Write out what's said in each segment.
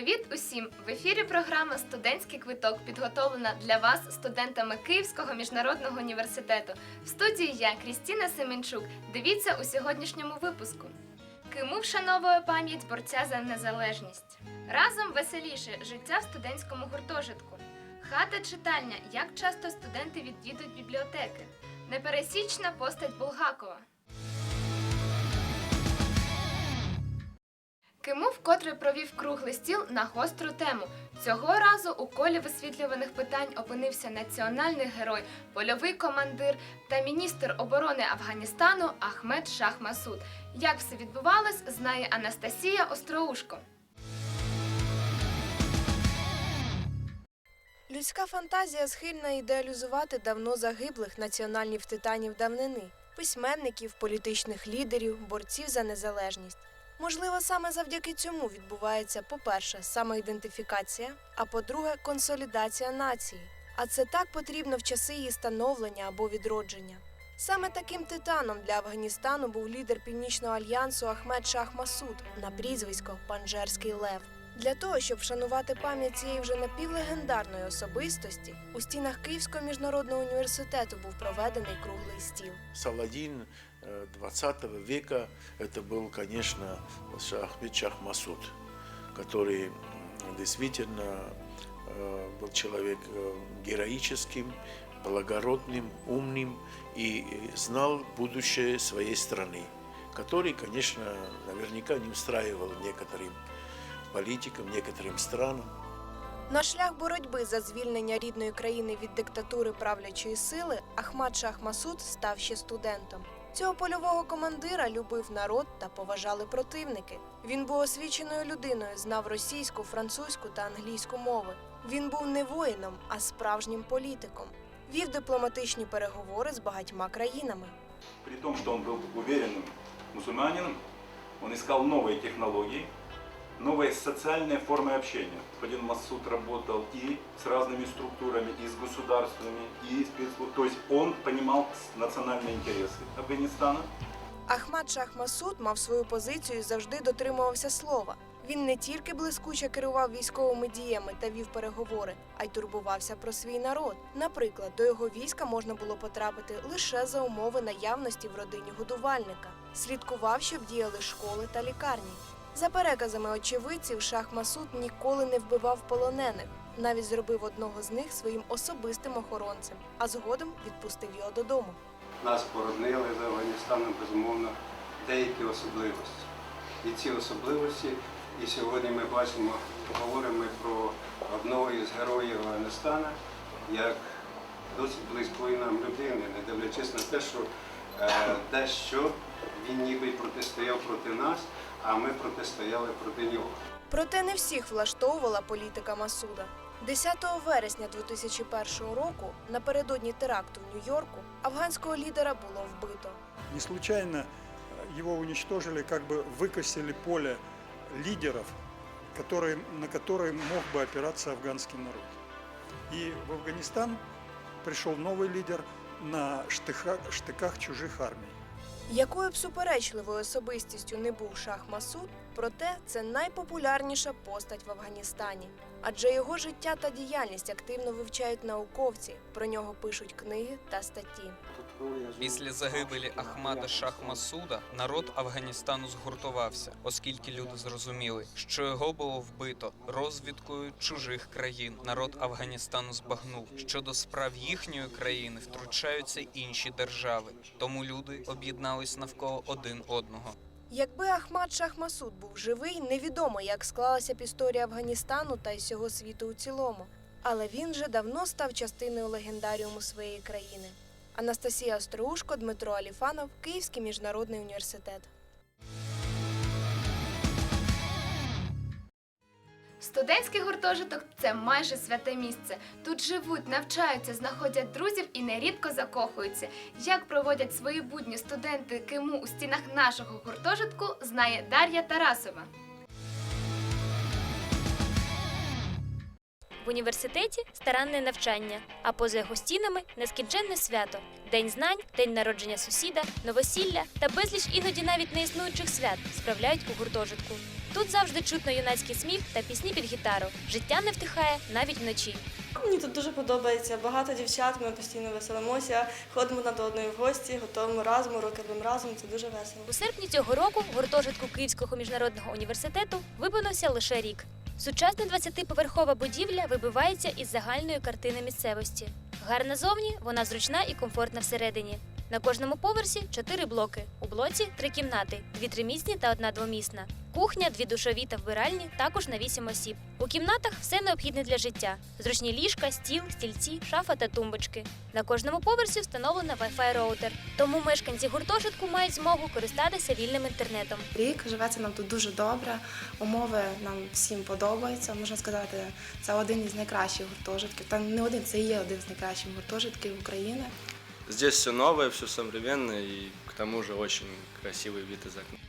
Привіт усім! В ефірі програма Студентський квиток підготовлена для вас студентами Київського міжнародного університету. В студії я Крістіна Семенчук. Дивіться у сьогоднішньому випуску. Киму вшановує пам'ять борця за незалежність. Разом веселіше життя в студентському гуртожитку. Хата читальня. Як часто студенти відвідують бібліотеки. Непересічна постать Булгакова. Киму вкотре провів круглий стіл на гостру тему. Цього разу у колі висвітлюваних питань опинився національний герой, польовий командир та міністр оборони Афганістану Ахмед Шах Масуд. Як все відбувалось, знає Анастасія Остроушко. Людська фантазія схильна ідеалізувати давно загиблих національних титанів давнини, письменників, політичних лідерів, борців за незалежність. Можливо, саме завдяки цьому відбувається, по-перше, самоідентифікація, а по-друге, консолідація нації. А це так потрібно в часи її становлення або відродження. Саме таким титаном для Афганістану був лідер Північного альянсу Ахмед Шах Масуд на прізвисько Панджерський Лев. Для того, щоб вшанувати пам'ять цієї вже напівлегендарної особистості, у стінах Київського міжнародного університету був проведений круглий стіл. Саладин э, 20 века это был, конечно, Ахмед Шах Масуд, который м, действительно э, был человек э, героическим, благородным, умным и э, знал будущее своей страны, который, конечно, наверняка не устраивал некоторым политикам, некоторым странам. На шлях боротьби за звільнення рідної країни від диктатури правлячої сили Ахмад Шах Масуд став ще студентом. Цього польового командира любив народ та поважали противники. Він був освіченою людиною, знав російську, французьку та англійську мови. Він був не воїном, а справжнім політиком. Вів дипломатичні переговори з багатьма країнами. При том, что он был уверенным мусульманином, он искал новые технологии, новые социальные формы общения. Господин Масуд работал и с разными структурами, и с государствами, и спецслужб. То есть он понимал национальные интересы Афганистана. Ахмад Шах Масуд мав свою позицію і завжди дотримувався слова. Він не тільки блискуче керував військовими діями та вів переговори, а й турбувався про свій народ. Наприклад, до його війська можна було потрапити лише за умови наявності в родині годувальника. Слідкував, щоб діяли школи та лікарні. За переказами очевидців, Шах Масуд ніколи не вбивав полонених, навіть зробив одного з них своїм особистим охоронцем, а згодом відпустив його додому. нас породнили з Афганістаном, безумовно, деякі особливості. І ці особливості, і сьогодні ми бачимо, говоримо про одного із героїв Афганістана, як досить близької нам людини, не дивлячись на те, що е, дещо він ніби протистояв проти нас, а ми протистояли проти нього. Проте не всіх влаштовувала політика Масуда. 10 вересня 2001 року, напередодні теракту в Нью-Йорку, афганського лідера було вбито. Не случайно э, его уничтожили, как бы выкосили поле лидеров, которые, на которые мог бы опираться афганский народ. И в Афганистан пришел новый лидер на штыха- штыках чужих армий. якою б суперечливою особистістю не був Шах Масуд, проте це найпопулярніша постать в Афганістані. Адже його життя та діяльність активно вивчають науковці, про нього пишуть книги та статті. Після загибелі Ахмада Шах Масуда народ Афганістану згуртувався, оскільки люди зрозуміли, що його було вбито розвідкою чужих країн. Народ Афганістану збагнув, що до справ їхньої країни втручаються інші держави. Тому люди об'єднались навколо один одного. Якби Ахмад Шах Масуд був живий, невідомо, як склалася б історія Афганістану та й всього світу у цілому. Але він вже давно став частиною легендаріуму своєї країни. Анастасія Остроушко, Дмитро Аліфанов, Київський міжнародний університет. Студентський гуртожиток це майже святе місце. Тут живуть, навчаються, знаходять друзів і нерідко закохуються. Як проводять свої будні студенти Киму у стінах нашого гуртожитку, знає Дар'я Тарасова. В університеті старанне навчання, а поза його стінами нескінченне свято день знань, день народження сусіда, новосілля та безліч іноді навіть неіснуючих свят справляють у гуртожитку. Тут завжди чутно юнацький сміх та пісні під гітару. Життя не втихає навіть вночі. Мені тут дуже подобається. Багато дівчат, ми постійно веселимося, ходимо на до одної в гості, готуємо разом, уроки разом. Це дуже весело. У серпні цього року в гуртожитку Київського міжнародного університету виповнився лише рік. Сучасна 20-поверхова будівля вибивається із загальної картини місцевості. Гарна зовні, вона зручна і комфортна всередині. На кожному поверсі чотири блоки. У блоці три кімнати, дві тримісні та одна двомісна. Кухня, дві душові та вбиральні, також на вісім осіб. У кімнатах все необхідне для життя: зручні ліжка, стіл, стільці, шафа та тумбочки. На кожному поверсі встановлено Wi-Fi роутер. Тому мешканці гуртожитку мають змогу користатися вільним інтернетом. Рік живеться нам тут дуже добре. Умови нам всім подобаються. Можна сказати, це один із найкращих гуртожитків. Та не один, це є один з найкращих гуртожитків України. Здесь все новое, все современное и к тому же очень красивый вид из окна.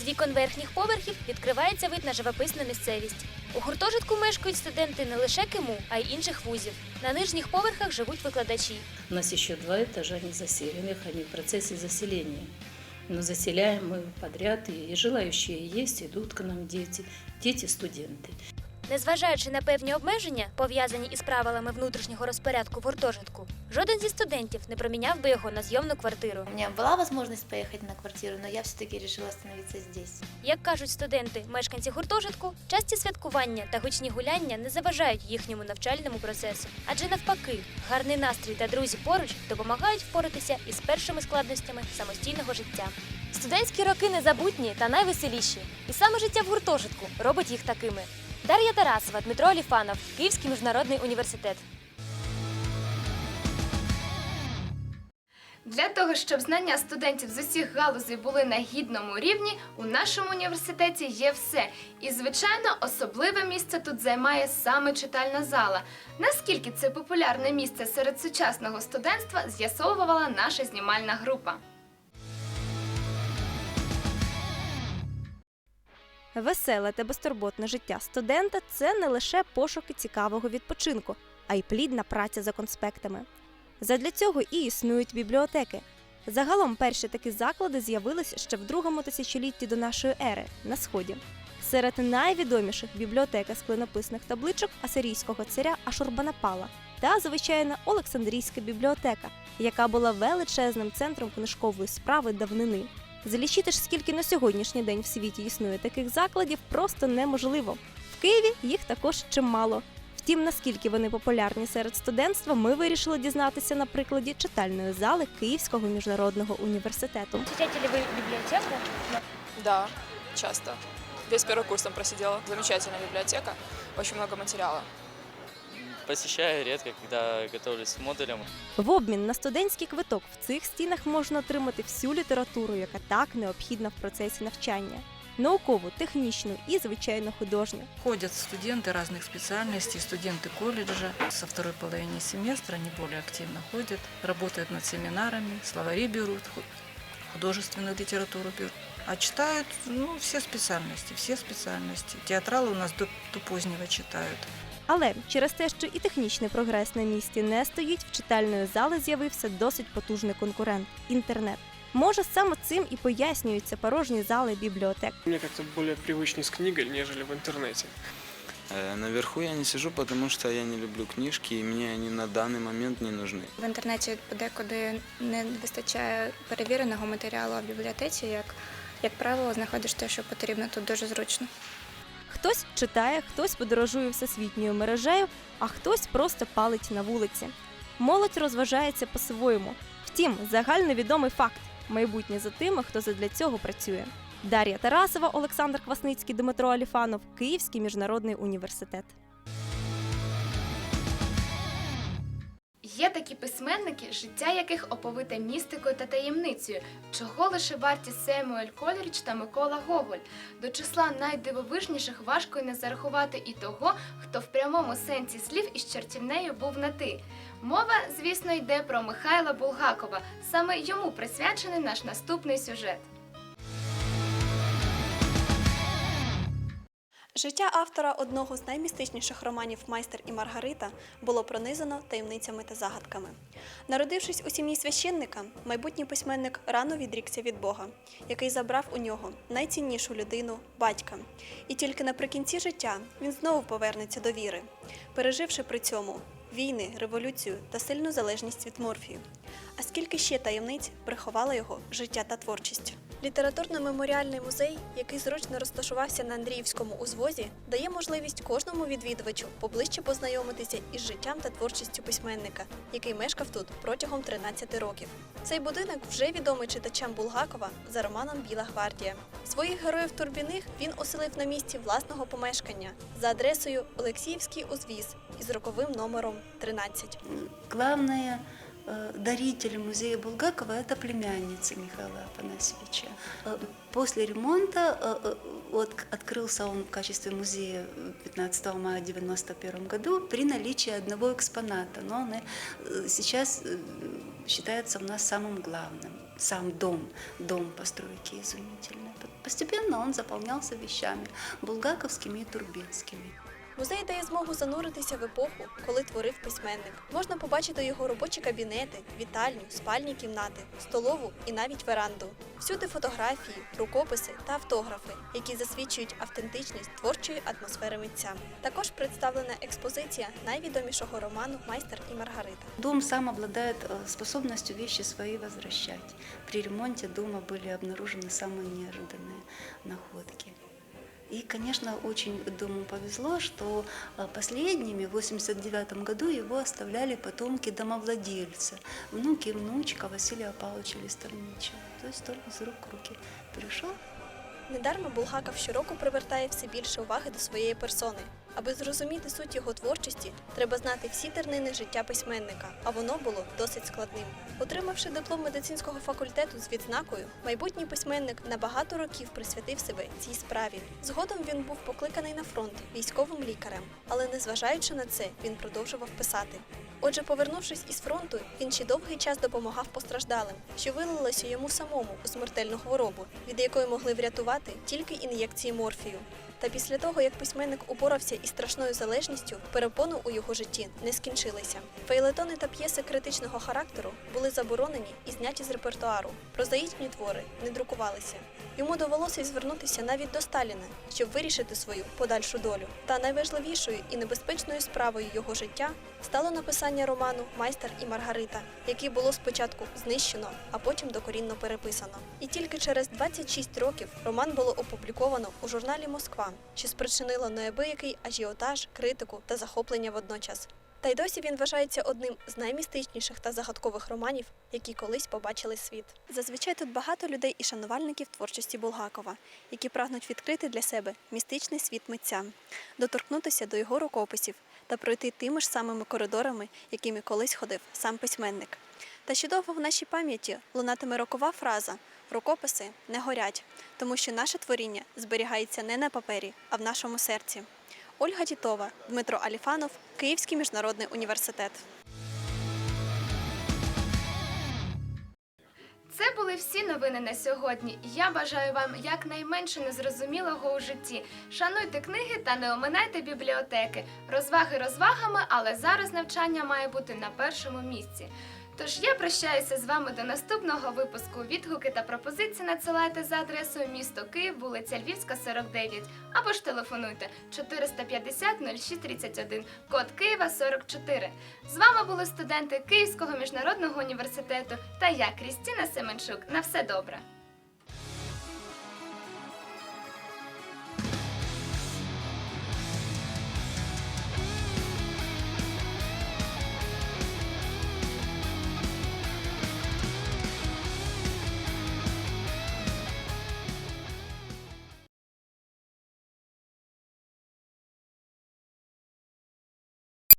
З вікон верхніх поверхів відкривається вид на живописну місцевість. У гуртожитку мешкають студенти не лише КИМУ, а й інших вузів. На нижніх поверхах живуть викладачі. У нас еще два этажа незаселенных, они в процессе заселения. Но заселяем мы подряд, и желающие есть, идут к нам дети, дети-студенты. Незважаючи на певні обмеження, пов'язані із правилами внутрішнього розпорядку в гуртожитку, жоден зі студентів не проміняв би його на зйомну квартиру. У меня была возможность поехать на квартиру, но я все-таки решила остановиться здесь. Як кажуть студенти, мешканці гуртожитку, часті святкування та гучні гуляння не заважають їхньому навчальному процесу. Адже навпаки, гарний настрій та друзі поруч допомагають впоратися із першими складностями самостійного життя. Студентські роки незабутні та найвеселіші, і саме життя в гуртожитку робить їх такими. Дар'я Тарасова, Дмитро Оліфанов, Київський міжнародний університет. Для того, щоб знання студентів з усіх галузей були на гідному рівні, у нашому університеті є все. І, звичайно, особливе місце тут займає саме читальна зала. Наскільки це популярне місце серед сучасного студентства, з'ясовувала наша знімальна група. Веселе та безтурботне життя студента це не лише пошуки цікавого відпочинку, а й плідна праця за конспектами. Задля цього і існують бібліотеки. Загалом перші такі заклади з'явилися ще в другому тисячолітті до нашої ери на сході. Серед найвідоміших бібліотека з табличок асирійського царя Ашурбанапала та звичайна Олександрійська бібліотека, яка була величезним центром книжкової справи давнини. Залічити ж скільки на сьогоднішній день в світі існує таких закладів, просто неможливо. В Києві їх також чимало. Втім, наскільки вони популярні серед студентства, ми вирішили дізнатися на прикладі читальної зали Київського міжнародного університету. Читаєте ли ви бібліотеку? Да, часто. Весь первый курс там просидела. Замечательная библиотека, очень много материала Посещаю редко, когда готовлюсь к модулям. В обмін на студентський квиток в цих стінах можна отримати всю літературу, яка так необхідна в процесі навчання: наукову, технічну і звичайно художню. Ходят студенты разных специальностей, студенты колледжа. Со второй половины семестра они более активно ходят, работают над семинарами, словари берут, ху- художественную литературу берут. А читают ну, все специальности, все специальности. Театралы у нас до, до позднего читают. Але через те, що і технічний прогрес на місці не стоїть, в читальної зали з'явився досить потужний конкурент інтернет. Може, саме цим і пояснюються порожні зали бібліотек. Мне как-то более привычнее с книгой, нежели в интернете. Э, Наверху я не сижу, потому что я не люблю книжки, и мне они на данный момент не нужны. В інтернеті подекуди не вистачає перевіреного матеріалу а в бібліотеці, як, як правило, знаходиш те, що потрібно тут дуже зручно. Хтось читає, хтось подорожує всесвітньою мережею, а хтось просто палить на вулиці. Молодь розважається по-своєму. Втім, загальновідомий факт майбутнє за тими, хто задля цього працює. Дар'я Тарасова, Олександр Квасницький, Дмитро Аліфанов, Київський міжнародний університет. Є такі письменники, життя яких оповите містикою та таємницею, чого лише варті Семюель Коліріч та Микола Гоголь. До числа найдивовижніших важко не зарахувати і того, хто в прямому сенсі слів із чертівнею був на ти. Мова, звісно, йде про Михайла Булгакова. Саме йому присвячений наш наступний сюжет. Життя автора одного з наймістичніших романів Майстер і Маргарита було пронизано таємницями та загадками. Народившись у сім'ї священника, майбутній письменник рано відрікся від Бога, який забрав у нього найціннішу людину батька. І тільки наприкінці життя він знову повернеться до віри, переживши при цьому війни, революцію та сильну залежність від морфію. А скільки ще таємниць приховало його життя та творчість? Літературно-меморіальний музей, який зручно розташувався на Андріївському узвозі, дає можливість кожному відвідувачу поближче познайомитися із життям та творчістю письменника, який мешкав тут протягом 13 років. Цей будинок вже відомий читачам Булгакова за романом Біла гвардія. Своїх героїв Турбіних він оселив на місці власного помешкання за адресою Олексіївський узвіз із роковим номером 13. Главное даритель музея Булгакова – это племянница Михаила Афанасьевича. Э, После ремонта э, э, вот открылся он в качестве музея 15 мая 1991 году при наличии одного экспоната, но он э, сейчас э, считается у нас самым главным. Сам дом, дом постройки изумительный. Постепенно он заполнялся вещами булгаковскими и турбинскими. Музей дає змогу зануритися в епоху, коли творив письменник. Можна побачити його робочі кабінети, вітальню, спальні кімнати, столову і навіть веранду. Всюди фотографії, рукописи та автографи, які засвідчують автентичність творчої атмосфери митця. Також представлена експозиція найвідомішого роману Майстер і Маргарита. Дом сам обладает э, способностью вещи свои возвращать. При ремонте дома были обнаружены самые неожиданные находки. И, конечно, очень дому повезло, что э, последними в 89 году его оставляли потомки домовладельца, внуки и внучка Василия Павловича Листорничего. То есть только из рук в руки перешел. Недарма Булгаков щороку привертає все більше уваги до своєї персони. Аби зрозуміти суть його творчості, треба знати всі тернини життя письменника, а воно було досить складним. Отримавши диплом медицинського факультету з відзнакою, майбутній письменник на багато років присвятив себе цій справі. Згодом він був покликаний на фронт військовим лікарем, але незважаючи на це, він продовжував писати. Отже, повернувшись із фронту, він ще довгий час допомагав постраждалим, що вилилося йому самому у смертельну хворобу, від якої могли врятувати тільки ін'єкції морфію. Та після того, як письменник упорався із страшною залежністю, перепони у його житті не скінчилися. Фейлетони та п'єси критичного характеру були заборонені і зняті з репертуару. Прозаїчні твори не друкувалися. Йому довелося звернутися навіть до Сталіна, щоб вирішити свою подальшу долю. Та найважливішою і небезпечною справою його життя стало написання роману Майстер і Маргарита, який було спочатку знищено, а потім докорінно переписано. І тільки через 26 років роман було опубліковано у журналі Москва, що спричинило неабиякий ажіотаж, критику та захоплення водночас. Та й досі він вважається одним з наймістичніших та загадкових романів, які колись побачили світ. Зазвичай тут багато людей і шанувальників творчості Булгакова, які прагнуть відкрити для себе містичний світ митця, доторкнутися до його рукописів та пройти тими ж самими коридорами, якими колись ходив сам письменник. Та ще довго в нашій пам'яті лунатиме рокова фраза Рукописи не горять, тому що наше творіння зберігається не на папері, а в нашому серці. Ольга Тітова, Дмитро Аліфанов, Київський міжнародний університет. Це були всі новини на сьогодні. Я бажаю вам якнайменше незрозумілого у житті. Шануйте книги та не оминайте бібліотеки. Розваги розвагами, але зараз навчання має бути на першому місці. Тож я прощаюся з вами до наступного випуску. Відгуки та пропозиції надсилайте за адресою місто Київ, вулиця Львівська, 49, або ж телефонуйте 450 0631, код Києва 44. З вами були студенти Київського міжнародного університету та я, Крістіна Семенчук. На все добре.